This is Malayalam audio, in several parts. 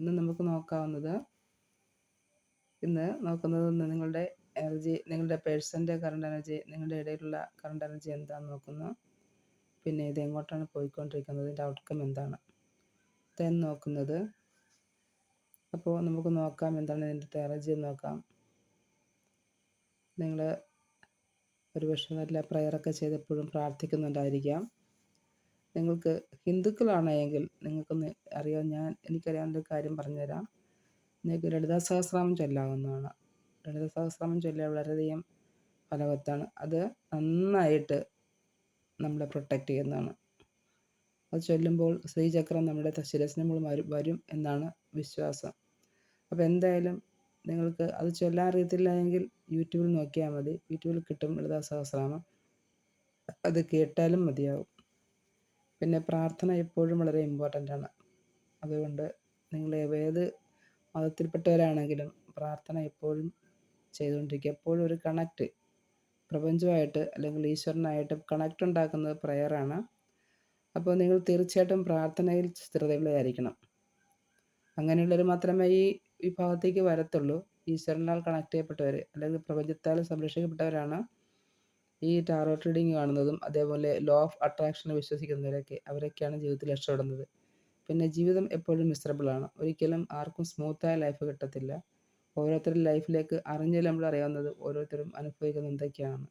ഇന്ന് നമുക്ക് നോക്കാവുന്നത് ഇന്ന് നോക്കുന്നത് നിങ്ങളുടെ എനർജി നിങ്ങളുടെ പേഴ്സന്റെ കറണ്ട് എനർജി നിങ്ങളുടെ ഇടയിലുള്ള കറണ്ട് എനർജി എന്താണെന്ന് നോക്കുന്നു. പിന്നെ ഇത് എങ്ങോട്ടാണ് പോയിക്കൊണ്ടിരിക്കുന്നത്? ഇതിന്റെ ഔട്ട്കം എന്താണ്? തെൻ നോക്കുന്നത്. അപ്പോൾ നമുക്ക് നോക്കാം എന്താണ് ഇതിന്റെ എനർജി എന്ന് നോക്കാം. നിങ്ങൾ ഒരുപക്ഷെ നല്ല പ്രയറൊക്കെ ചെയ്തപ്പോഴും പ്രാർത്ഥിക്കുന്നുണ്ടായിരിക്കാം. നിങ്ങൾക്ക് ഹിന്ദുക്കളാണ് എങ്കിൽ നിങ്ങൾക്കൊന്ന് അറിയാം ഞാൻ എനിക്കറിയാവുന്ന കാര്യം പറഞ്ഞുതരാം. നിങ്ങൾക്ക് ലളിതാ സഹസ്രാമം ചൊല്ലാവുന്നതാണ്. ലളിത സഹസ്രാമം ചൊല്ലിയാൽ വളരെയധികം ഫലവത്താണ്. അത് നന്നായിട്ട് നമ്മളെ പ്രൊട്ടക്റ്റ് ചെയ്യുന്നതാണ്. അത് ചൊല്ലുമ്പോൾ ശ്രീചക്രം നമ്മുടെ ശിരസിന് മുകളിൽ വരും എന്നാണ് വിശ്വാസം. അപ്പോൾ എന്തായാലും നിങ്ങൾക്ക് അത് ചൊല്ലാൻ അറിയത്തില്ല എങ്കിൽ യൂട്യൂബിൽ നോക്കിയാൽ മതി. യൂട്യൂബിൽ കിട്ടും ലളിതാ സഹസ്രാമം അത് കേട്ടാലും മതിയാവും. പിന്നെ പ്രാർത്ഥന എപ്പോഴും വളരെ ഇമ്പോർട്ടന്റ് ആണ്. അതുകൊണ്ട് നിങ്ങൾ ഏത് മതത്തിൽപ്പെട്ടവരാണെങ്കിലും പ്രാർത്ഥന എപ്പോഴും ചെയ്തുകൊണ്ടിരിക്കുക. എപ്പോഴും ഒരു കണക്ട് പ്രപഞ്ചമായിട്ട് അല്ലെങ്കിൽ ഈശ്വരനായിട്ട് കണക്ട് ഉണ്ടാക്കുന്നത് പ്രയറാണ് അപ്പോൾ നിങ്ങൾ തീർച്ചയായിട്ടും പ്രാർത്ഥനയിൽ സ്ഥിരതയുള്ളതായിരിക്കണം. അങ്ങനെയുള്ളവർ മാത്രമേ ഈ വിഭാഗത്തേക്ക് വരത്തുള്ളൂ. ഈശ്വരനാൽ കണക്ട് ചെയ്യപ്പെട്ടവർ അല്ലെങ്കിൽ പ്രപഞ്ചത്താൽ സംരക്ഷിക്കപ്പെട്ടവരാണ്. ഈ ടാറോ റീഡിങ് കാണുന്നതും അതേപോലെ ലോ ഓഫ് അട്രാക്ഷനെ വിശ്വസിക്കുന്നവരൊക്കെ അവരൊക്കെയാണ് ജീവിതത്തിൽ രക്ഷപ്പെടുന്നത്. പിന്നെ ജീവിതം എപ്പോഴും മിസറബിളാണ് ഒരിക്കലും ആർക്കും സ്മൂത്തായ ലൈഫ് കിട്ടത്തില്ല. ഓരോരുത്തരുടെ ലൈഫിലേക്ക് അറിഞ്ഞാൽ നമ്മൾ അറിയാവുന്നത് ഓരോരുത്തരും അനുഭവിക്കുന്നത് എന്തൊക്കെയാണ്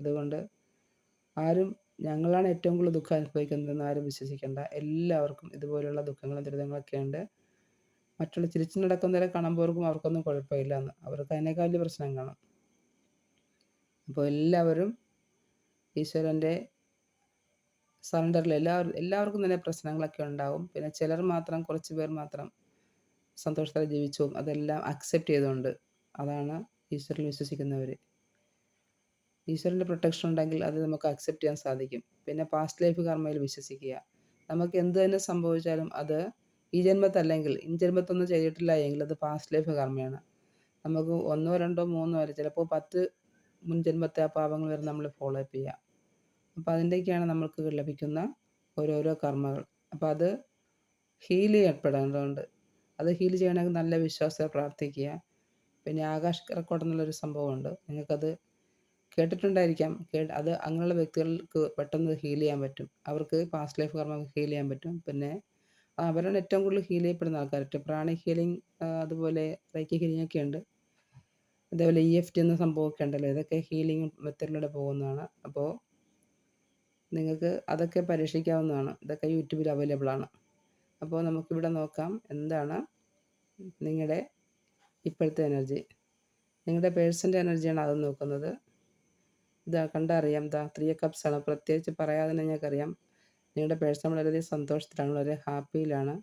അതുകൊണ്ട് ആരും ഞങ്ങളാണ് ഏറ്റവും കൂടുതൽ ദുഃഖം അനുഭവിക്കുന്നതെന്ന് ആരും വിശ്വസിക്കേണ്ട. എല്ലാവർക്കും ഇതുപോലെയുള്ള ദുഃഖങ്ങളും ദുരിതങ്ങളൊക്കെ ഉണ്ട്. മറ്റുള്ള ചിരിച്ചു നടക്കുന്നവരെ കാണുമ്പോഴേക്കും അവർക്കൊന്നും കുഴപ്പമില്ല എന്ന്. അവർക്ക് അതിനേക്കാൾ വലിയ പ്രശ്നം കാണും. അപ്പോൾ എല്ലാവരും ഈശ്വരന്റെ സറണ്ടറിൽ എല്ലാവരും എല്ലാവർക്കും തന്നെ പ്രശ്നങ്ങളൊക്കെ ഉണ്ടാവും. പിന്നെ ചിലർ മാത്രം കുറച്ച് പേർ മാത്രം സന്തോഷത്തോടെ ജീവിച്ചു അതെല്ലാം അക്സെപ്റ്റ് ചെയ്തുകൊണ്ട് അതാണ് ഈശ്വരൻ വിശ്വസിക്കുന്നവർ. ഈശ്വരന്റെ പ്രൊട്ടക്ഷൻ ഉണ്ടെങ്കിൽ അത് നമുക്ക് അക്സെപ്റ്റ് ചെയ്യാൻ സാധിക്കും. പിന്നെ പാസ്റ്റ് ലൈഫ് കർമ്മയിൽ വിശ്വസിക്കുക. നമുക്ക് എന്ത് തന്നെ സംഭവിച്ചാലും അത് ഈ ജന്മത്തല്ലെങ്കിൽ ഈ ജന്മത്തൊന്നും ചെയ്തിട്ടില്ല എങ്കിൽ അത് പാസ്റ്റ് ലൈഫ് കർമ്മയാണ്. നമുക്ക് ഒന്നോ രണ്ടോ മൂന്നോ വരെ ചിലപ്പോൾ പത്ത് മുൻ ജന്മത്തെ ആ പാപങ്ങൾ വരെ നമ്മൾ ഫോളോ അപ്പ് ചെയ്യുക അപ്പോൾ അതിന്റെയൊക്കെയാണ് നമുക്ക് ലഭിക്കുന്ന ഓരോരോ കർമ്മകൾ അപ്പോൾ അത് ഹീൽ ചെയ്യപ്പെടേണ്ടതുണ്ട്. അത് ഹീൽ ചെയ്യണമെങ്കിൽ നല്ല വിശ്വാസത്തെ പ്രാർത്ഥിക്കുക. പിന്നെ ആകാശ് റെക്കോർഡ് എന്നുള്ളൊരു സംഭവമുണ്ട്. നിങ്ങൾക്കത് കേട്ടിട്ടുണ്ടായിരിക്കാം. കേട്ട് അത് അങ്ങനെയുള്ള വ്യക്തികൾക്ക് പെട്ടെന്ന് ഹീൽ ചെയ്യാൻ പറ്റും. അവർക്ക് പാസ്റ്റ് ലൈഫ് കർമ്മം ഹീൽ ചെയ്യാൻ പറ്റും. പിന്നെ അവരാണ് ഏറ്റവും കൂടുതൽ ഹീൽ ചെയ്യപ്പെടുന്ന ആൾക്കാർ. പ്രാണി ഹീലിംഗ് അതുപോലെ റൈക്കി ഹീലിംഗ് ഒക്കെ ഉണ്ട്. അതേപോലെ ഇ എഫ് ടി എന്ന സംഭവമൊക്കെ ഉണ്ടല്ലോ. ഇതൊക്കെ ഹീലിംഗ് മെത്തഡിലൂടെ പോകുന്നതാണ്. അപ്പോൾ നിങ്ങൾക്ക് അതൊക്കെ പരീക്ഷിക്കാവുന്നതാണ്. ഇതൊക്കെ യൂട്യൂബിൽ അവൈലബിൾ ആണ്. അപ്പോൾ നമുക്കിവിടെ നോക്കാം എന്താണ് നിങ്ങളുടെ ഇപ്പോഴത്തെ എനർജി നിങ്ങളുടെ പേഴ്സന്റെ എനർജിയാണ് അത് നോക്കുന്നത്. ഇതാ കണ്ടറിയാം. ഇതാ ത്രീ കപ്സ് ആണ്. പ്രത്യേകിച്ച് പറയാതെ തന്നെ ഞങ്ങൾക്കറിയാം. നിങ്ങളുടെ പേഴ്സൺ വളരെയധികം സന്തോഷത്തിലാണ് വളരെ ഹാപ്പിയിലാണ്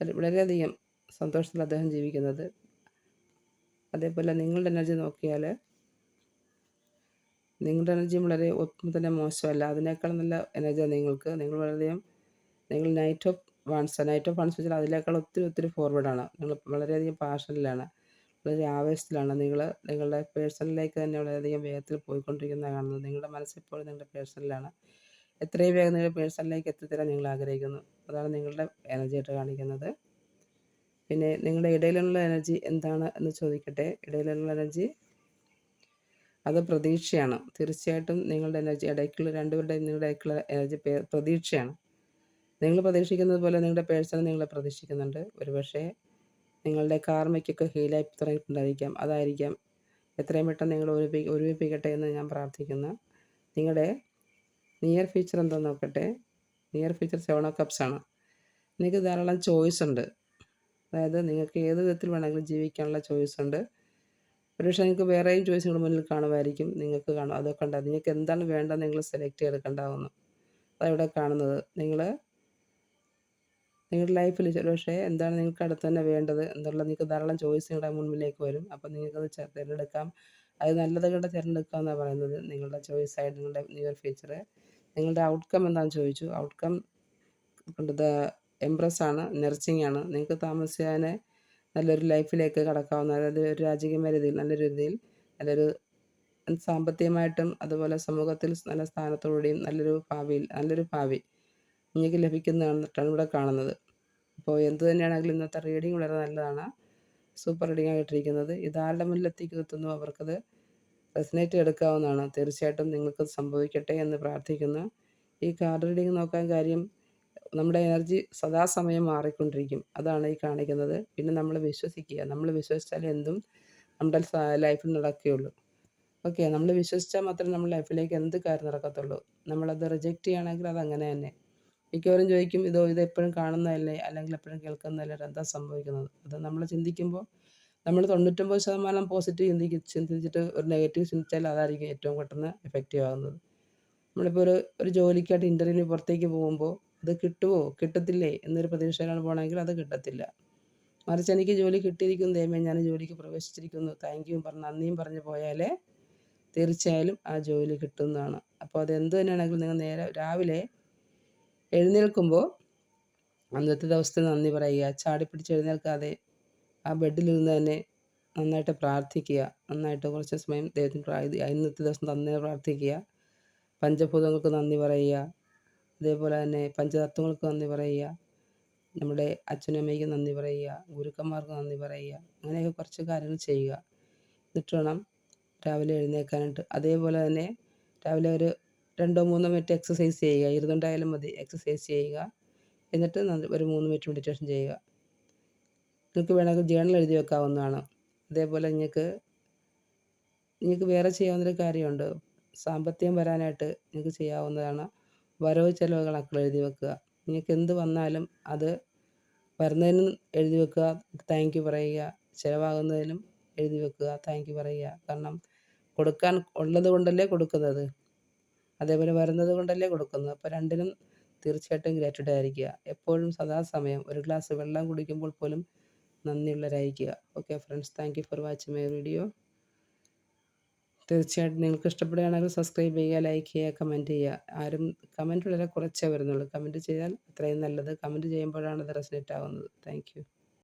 വളരെയധികം സന്തോഷത്തിൽ അദ്ദേഹം ജീവിക്കുന്നത്. അതേപോലെ നിങ്ങളുടെ എനർജി നോക്കിയാൽ നിങ്ങളുടെ എനർജിയും വളരെ ഒട്ടും തന്നെ മോശമല്ല. അതിനേക്കാൾ നല്ല എനർജിയാണ് നിങ്ങൾക്ക്. നിങ്ങൾ വളരെയധികം നിങ്ങൾ knight of wands knight of wands വെച്ചാൽ അതിനേക്കാൾ ഒത്തിരി ഒത്തിരി ഫോർവേഡാണ് നിങ്ങൾ വളരെയധികം പാഷനിലാണ് വളരെ ആവേശത്തിലാണ്. നിങ്ങൾ നിങ്ങളുടെ പേഴ്സണലിലേക്ക് തന്നെ വളരെയധികം വേഗത്തിൽ പോയിക്കൊണ്ടിരിക്കുന്ന കാണുന്നത്. നിങ്ങളുടെ മനസ്സിപ്പോഴും നിങ്ങളുടെ പേഴ്സണലാണ് എത്രയും വേഗം നിങ്ങളുടെ പേഴ്സണലിലേക്ക് എത്തിത്തരാൻ നിങ്ങൾ ആഗ്രഹിക്കുന്നു. അതാണ് നിങ്ങളുടെ എനർജി ആയിട്ട് കാണിക്കുന്നത്. പിന്നെ നിങ്ങളുടെ ഇടയിലുള്ള എനർജി എന്താണ് എന്ന് ചോദിക്കട്ടെ. ഇടയിലുള്ള എനർജി അത് പ്രതീക്ഷയാണ്. തീർച്ചയായിട്ടും നിങ്ങളുടെ എനർജി ഇടയ്ക്കുള്ള രണ്ടുപേരുടെ നിങ്ങളുടെ ഇടയ്ക്കുള്ള എനർജി പ്രതീക്ഷയാണ്. നിങ്ങൾ പ്രതീക്ഷിക്കുന്നത് പോലെ നിങ്ങളുടെ പേഴ്സൺ നിങ്ങളെ പ്രതീക്ഷിക്കുന്നുണ്ട്. ഒരുപക്ഷെ നിങ്ങളുടെ കാർമയ്ക്കൊക്കെ ഹീലായി തുടങ്ങിയിട്ടുണ്ടായിരിക്കാം. അതായിരിക്കാം എത്രയും പെട്ടെന്ന് നിങ്ങൾ ഒരുപി ഒരുമിപ്പിക്കട്ടെ എന്ന് ഞാൻ പ്രാർത്ഥിക്കുന്നു. നിങ്ങളുടെ നിയർ ഫ്യൂച്ചർ എന്താണെന്ന് നോക്കട്ടെ. Near future seven of cups ആണ്. നിങ്ങൾക്ക് ധാരാളം ചോയ്സ് ഉണ്ട്. അതായത് നിങ്ങൾക്ക് ഏത് വിധത്തിൽ വേണമെങ്കിലും ജീവിക്കാനുള്ള ചോയ്സ് ഉണ്ട്. ഒരുപക്ഷെ നിങ്ങൾക്ക് വേറെയും ചോയ്സ് നിങ്ങൾ മുന്നിൽ കാണുമായിരിക്കും. നിങ്ങൾക്ക് കാണും. അതൊക്കെ ഉണ്ടാകും നിങ്ങൾക്ക് എന്താണ് വേണ്ടത് നിങ്ങൾ സെലക്ട് ചെയ്തെടുക്കേണ്ടാവുന്നു. അതവിടെ കാണുന്നത്. നിങ്ങൾ നിങ്ങളുടെ ലൈഫിൽ പക്ഷേ എന്താണ് നിങ്ങൾക്ക് അടുത്ത് തന്നെ വേണ്ടത് എന്നുള്ള നിങ്ങൾക്ക് ധാരാളം ചോയ്സ് നിങ്ങളുടെ മുൻപിലേക്ക് വരും. അപ്പോൾ നിങ്ങൾക്കത് തിരഞ്ഞെടുക്കാം. അത് നല്ലത് കണ്ട് തിരഞ്ഞെടുക്കുക എന്നാണ് പറയുന്നത് നിങ്ങളുടെ ചോയ്സ് ആയിട്ട് നിങ്ങളുടെ നിയർ ഫ്യൂച്ചർ നിങ്ങളുടെ ഔട്ട്കം എന്താണെന്ന് ചോദിച്ചു. ഔട്ട്കം ദ എംപ്രസ് ആണ്. നിങ്ങൾക്ക് താമസിയാൻ നല്ലൊരു ലൈഫിലേക്ക് കടക്കാവുന്ന അതായത് ഒരു രാജകീയമായ രീതിയിൽ നല്ല രീതിയിൽ നല്ലൊരു സാമ്പത്തികമായിട്ടും അതുപോലെ സമൂഹത്തിൽ നല്ല സ്ഥാനത്തോടെയും നല്ലൊരു ഭാവിയിൽ നല്ലൊരു ഭാവി നിങ്ങൾക്ക് ലഭിക്കുന്നതാണ് ഇവിടെ കാണുന്നത്. അപ്പോൾ എന്ത് തന്നെയാണെങ്കിലും ഇന്നത്തെ റീഡിങ് വളരെ നല്ലതാണ്. സൂപ്പർ റീഡിംഗ് ആയിട്ടിരിക്കുന്നത്. ഇതാരുടെ മുന്നിലെത്തിക്ക് എത്തുന്നു അവർക്കത് റെസിനേറ്റ് എടുക്കാവുന്നതാണ്. തീർച്ചയായിട്ടും നിങ്ങൾക്ക് സംഭവിക്കട്ടെ എന്ന് പ്രാർത്ഥിക്കുന്നു. ഈ കാർഡ് റീഡിംഗ് നോക്കാൻ കാര്യം നമ്മുടെ എനർജി സദാസമയം മാറിക്കൊണ്ടിരിക്കും. അതാണ് ഈ കാണിക്കുന്നത്. പിന്നെ നമ്മൾ വിശ്വസിക്കുക. നമ്മൾ വിശ്വസിച്ചാൽ എന്തും നമ്മുടെ ലൈഫിൽ നടക്കുകയുള്ളൂ. ഓക്കെ. നമ്മൾ വിശ്വസിച്ചാൽ മാത്രമേ നമ്മുടെ ലൈഫിലേക്ക് എന്ത് കാര്യം നടക്കത്തുള്ളൂ? നമ്മളത് റിജക്റ്റ് ചെയ്യുകയാണെങ്കിൽ അത് അങ്ങനെ തന്നെ. മിക്കവരും ചോദിക്കും ഇതോ ഇത് എപ്പോഴും കാണുന്നതല്ലേ? അല്ലെങ്കിൽ എപ്പോഴും കേൾക്കുന്നതല്ലേ? എന്താ സംഭവിക്കുന്നത്? അത് നമ്മൾ ചിന്തിക്കുമ്പോൾ നമ്മൾ തൊണ്ണൂറ്റൊമ്പത് ശതമാനം പോസിറ്റീവ് ചിന്തിക്ക് ചിന്തിച്ചിട്ട് ഒരു നെഗറ്റീവ് ചിന്തിച്ചാൽ അതായിരിക്കും ഏറ്റവും പെട്ടെന്ന് എഫക്റ്റീവ് ആകുന്നത് നമ്മളിപ്പോൾ ഒരു ഒരു ജോലിക്കായിട്ട് ഇന്റർവ്യൂവിന് പുറത്തേക്ക് പോകുമ്പോൾ അത് കിട്ടുമോ കിട്ടത്തില്ലേ? എന്നൊരു പ്രതീക്ഷയിലാണ് പോകണമെങ്കിൽ അത് കിട്ടത്തില്ല. മറിച്ച് എനിക്ക് ജോലി കിട്ടിയിരിക്കുന്നു. ദൈവമേ ഞാൻ ജോലിക്ക് പ്രവേശിച്ചിരിക്കുന്നു. താങ്ക് യു പറഞ്ഞ് നന്ദിയും പറഞ്ഞ് പോയാലേ തീർച്ചയായാലും ആ ജോലി കിട്ടുന്നതാണ്. അപ്പോൾ അത് എന്ത് തന്നെയാണെങ്കിലും നിങ്ങൾ നേരെ രാവിലെ എഴുന്നേൽക്കുമ്പോൾ അന്നത്തെ ദിവസത്തെ നന്ദി പറയുക. ചാടി പിടിച്ച് എഴുന്നേൽക്കാതെ ആ ബെഡിൽ നിന്ന് തന്നെ നന്നായിട്ട് പ്രാർത്ഥിക്കുക. നന്നായിട്ട് കുറച്ച് സമയം ദൈവത്തിന് ഇന്നത്തെ ദിവസം നന്ദി പ്രാർത്ഥിക്കുക. പഞ്ചഭൂതങ്ങൾക്ക് നന്ദി പറയുക. അതേപോലെ തന്നെ പഞ്ചതത്വങ്ങൾക്ക് നന്ദി പറയുക. നമ്മുടെ അച്ഛനും അമ്മയ്ക്ക് നന്ദി പറയുക. ഗുരുക്കന്മാർക്ക് നന്ദി പറയുക. അങ്ങനെയൊക്കെ കുറച്ച് കാര്യങ്ങൾ ചെയ്യുക. എന്നിട്ട് വേണം രാവിലെ എഴുന്നേൽക്കാനായിട്ട് അതേപോലെ തന്നെ രാവിലെ ഒരു രണ്ടോ മൂന്നോ മിനിറ്റ് എക്സസൈസ് ചെയ്യുക. ഇരുന്നുണ്ടായാലും മതി എക്സസൈസ് ചെയ്യുക. എന്നിട്ട് ഒരു മൂന്ന് മിനിറ്റ് മെഡിറ്റേഷൻ ചെയ്യുക. നിങ്ങൾക്ക് വേണമെങ്കിൽ ജേണൽ എഴുതി വെക്കാവുന്നതാണ്. അതേപോലെ നിങ്ങൾക്ക് നിങ്ങൾക്ക് വേറെ ചെയ്യാവുന്നൊരു കാര്യമുണ്ട്. സാമ്പത്തികം വരാനായിട്ട് നിങ്ങൾക്ക് ചെയ്യാവുന്നതാണ്. വരവ് ചിലവുകളൊക്കെ എഴുതി വെക്കുക. നിങ്ങൾക്ക് എന്ത് വന്നാലും അത് വരുന്നതിനും എഴുതി വെക്കുക. താങ്ക് യു പറയുക. ചിലവാകുന്നതിനും എഴുതി വെക്കുക. താങ്ക് യു പറയുക. കാരണം കൊടുക്കാൻ ഉള്ളത് കൊണ്ടല്ലേ കൊടുക്കുന്നത്. അതേപോലെ വരുന്നത് കൊണ്ടല്ലേ കൊടുക്കുന്നത്. അപ്പോൾ രണ്ടിനും തീർച്ചയായിട്ടും ഗ്രേറ്റഡ് ആയിരിക്കുക. എപ്പോഴും സദാസമയം ഒരു ഗ്ലാസ് വെള്ളം കുടിക്കുമ്പോൾ പോലും നന്ദിയുള്ളവരായിരിക്കുക. Okay friends thank you for watching my video തീർച്ചയായിട്ടും നിങ്ങൾക്ക് ഇഷ്ടപ്പെടുകയാണെങ്കിൽ സബ്സ്ക്രൈബ് ചെയ്യുക ലൈക്ക് ചെയ്യുക കമന്റ് ചെയ്യുക. ആരും കമന്റ് വളരെ കുറച്ചേ വരുന്നുള്ളൂ. കമന്റ് ചെയ്താൽ അത്രയും നല്ലത്. കമന്റ് ചെയ്യുമ്പോഴാണ് അത് റെസിനേറ്റ് ആവുന്നത്. താങ്ക്